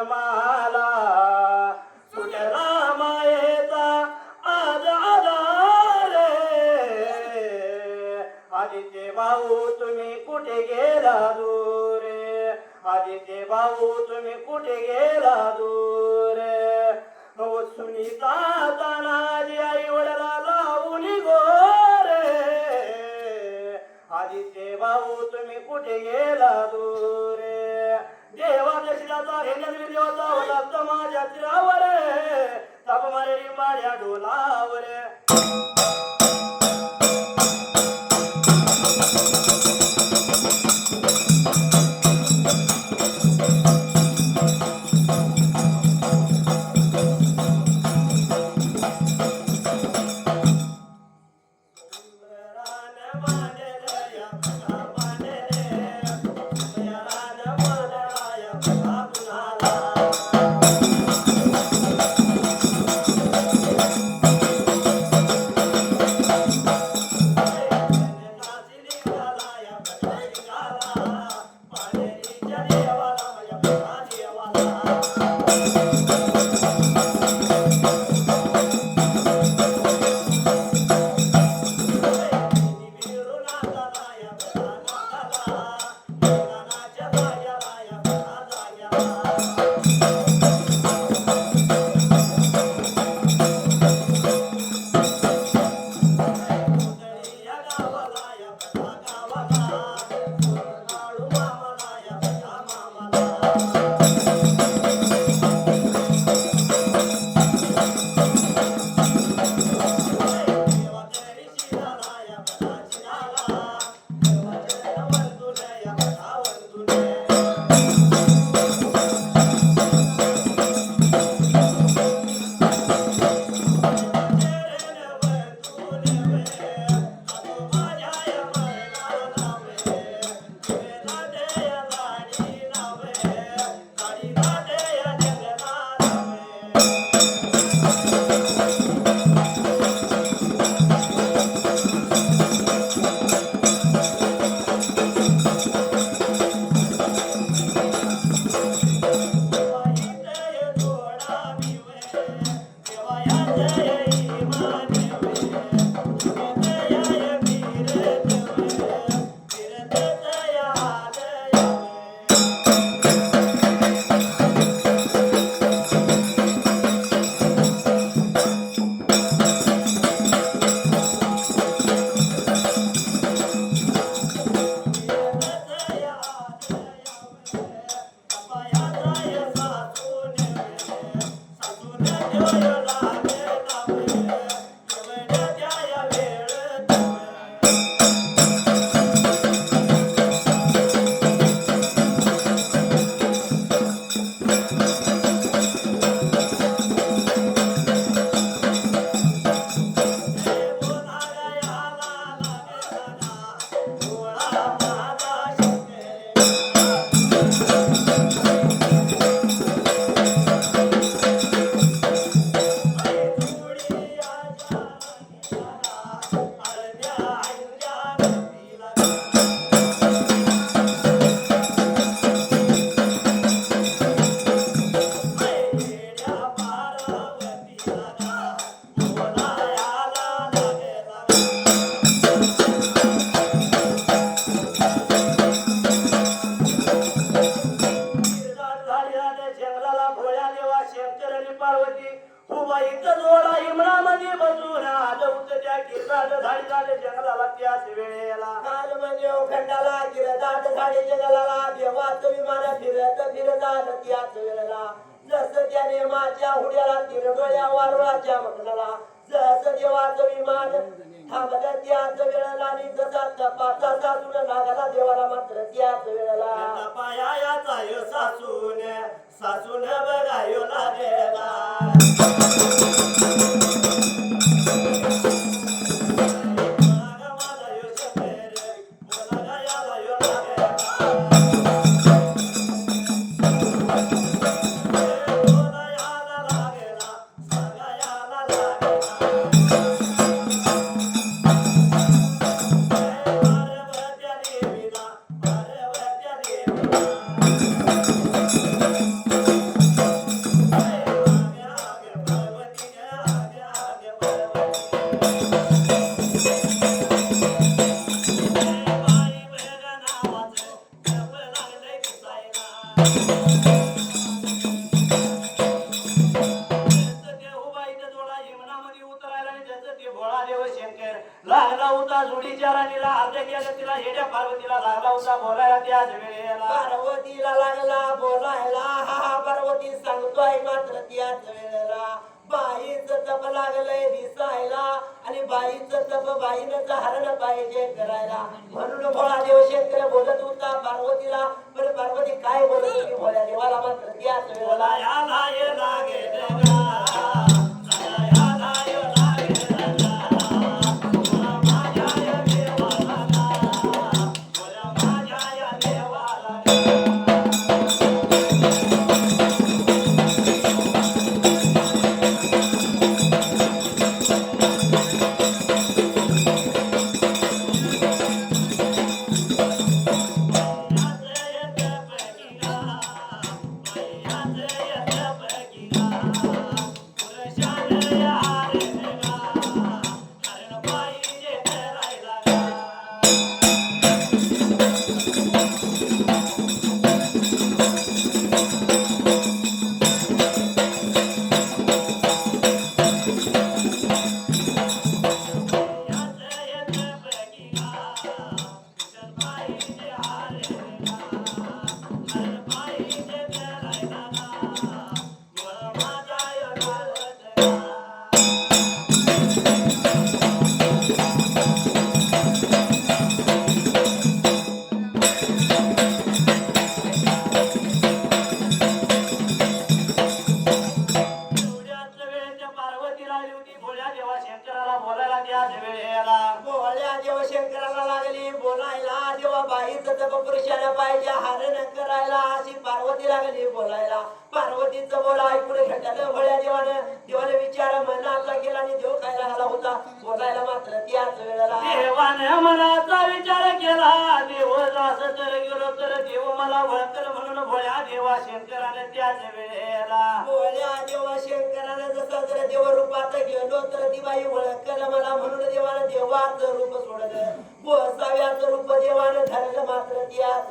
जन्माला सुटला मायेचा आज रे आदित्य भाऊ तुम्ही कुठे गेला दूर? आदित्य भाऊ तुम्ही कुठे गेला दूर? हो सुनीता तानाजी आई वडिला लावून गोरे. आदित्य भाऊ तुम्ही कुठे गेला दूर? होता माझ्या तिरावर ताप मारे माझ्या देवाचं विमान थांबलं त्याच वेळेला आणि जसा तपाचा सासून लागला देवाला मात्र त्याच वेळेला पाया सासून सासून बघायो लागेला होता जोडीच्या राणीला अर्ध केलं तिला हेड्या पार्वतीला लागला होता बोलायला त्याच वेळेला पार्वतीला लागला बोलायला. हा पार्वती सांगतोय मात्र त्याच वेळेला बाईचं तप लागलंय दिसायला आणि बाईचं तप बाईनं हरण पाहिजे करायला. म्हणून भोळा देव शेतकरी बोलत होता पार्वतीला. पण पार्वती काय बोलत होती? भोळ्या देवाला मात्र त्याच वेळेला देवा बाईचं तप पुरुषाला पाहिजे हरण करायला. अशी पार्वती लागली बोलायला. पार्वतीचं बोला ऐकून घेतलं भोळ्या देवानं देवाने विचार मनाचा केला आणि देव काय लागला होता. बोलायला मात्र त्याच वेळेला देवाने मनाचा विचार केला. देव असं तर गेलो तर देव मला वळकर म्हणून भोळ्या देवा शंकराने त्याच वेळेला. भोळ्या देवा शंकरानं जसं जर देव रूपात गेलो तर ती बाई ओळखलं मला म्हणून देवानं देवाचं रूप सोडलं. गोसाव्याचं रूप देवानं धरलं मात्र त्याच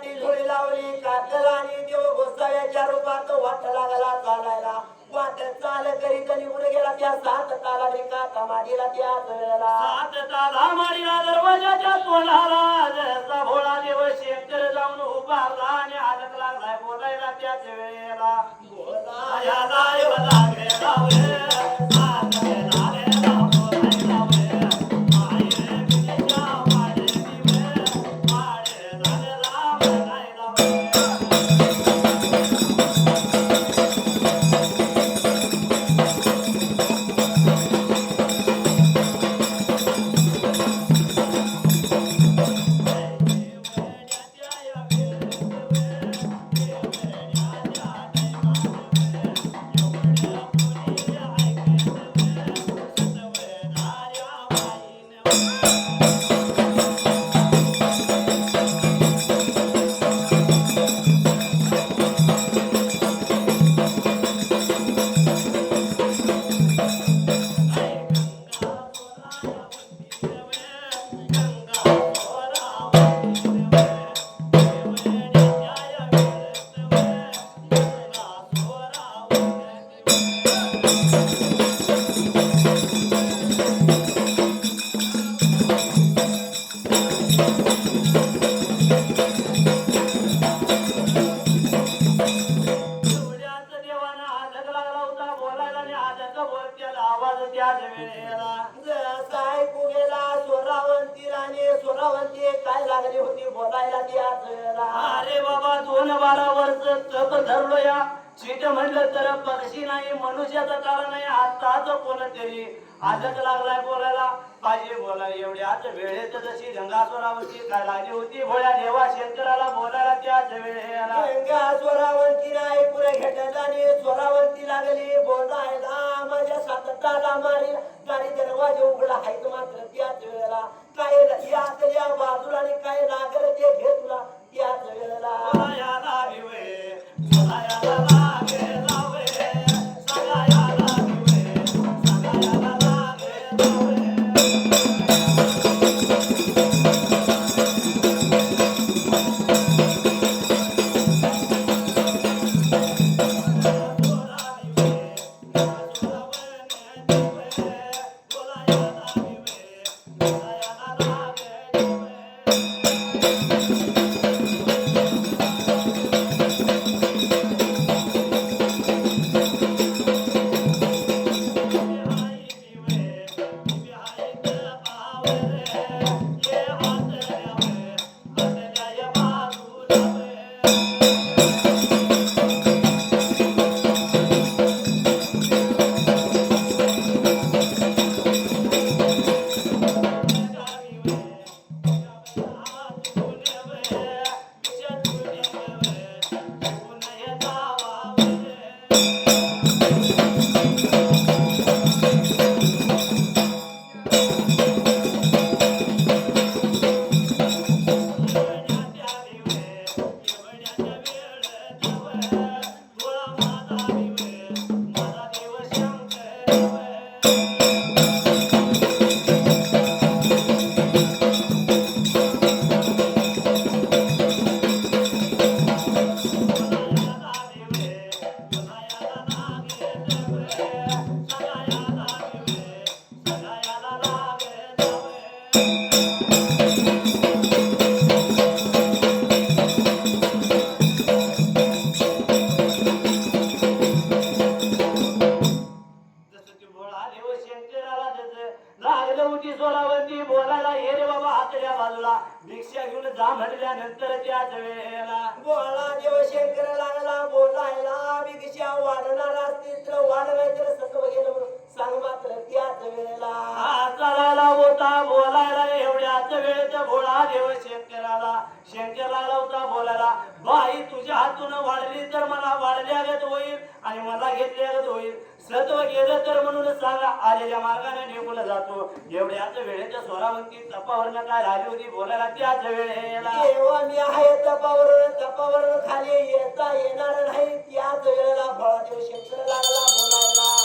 सैन्याची झोळी लावली कातल आणि देव गोसाव्याच्या रूपात वाट लागला चालायला. वाट चाल करी कधी उड गेला त्या सात ताला रिका त्याच वेळेला सात ताला दरवाजाच्या तोंडाला जसा भोळा देव शंकर जाऊन उभारला आणि हालक लागलाय बोलायला त्याच वेळेला नाही मनुष्याचा कारण नाही आताच कोणतरी आजच लागलाय बोलायला पाहिजे बोलाय आज वेळेत जशी गंगास्वरावरती काय लागली होती? भोळ्या देवा शेतकऱ्याला बोलायला त्याच वेळेला गंगास्वरावंती नाही पुरे घेतत आणि स्वरावंती लागली. बोलायला माझ्या सातताला मारी चालायला होता बोलायला एवढ्याच वेळेच भोळा देव शंकराला शंकराला होता बोलायला. बाई तुझ्या हातून वाढली तर मला वाढल्या गत होईल आणि मला घेतल्यागत होईल. सत्व गेलं तर म्हणून सांगा आलेल्या मार्गाने निघून जातो. एवढ्याच वेळेच्या स्वरावरती तपावरनं काय राहिली होती बोलायला त्याच वेळेला? मी आहे तपावर तपावर खाली येता येणार नाही त्याच वेळेला भोळा देव शंकराला बोलायला.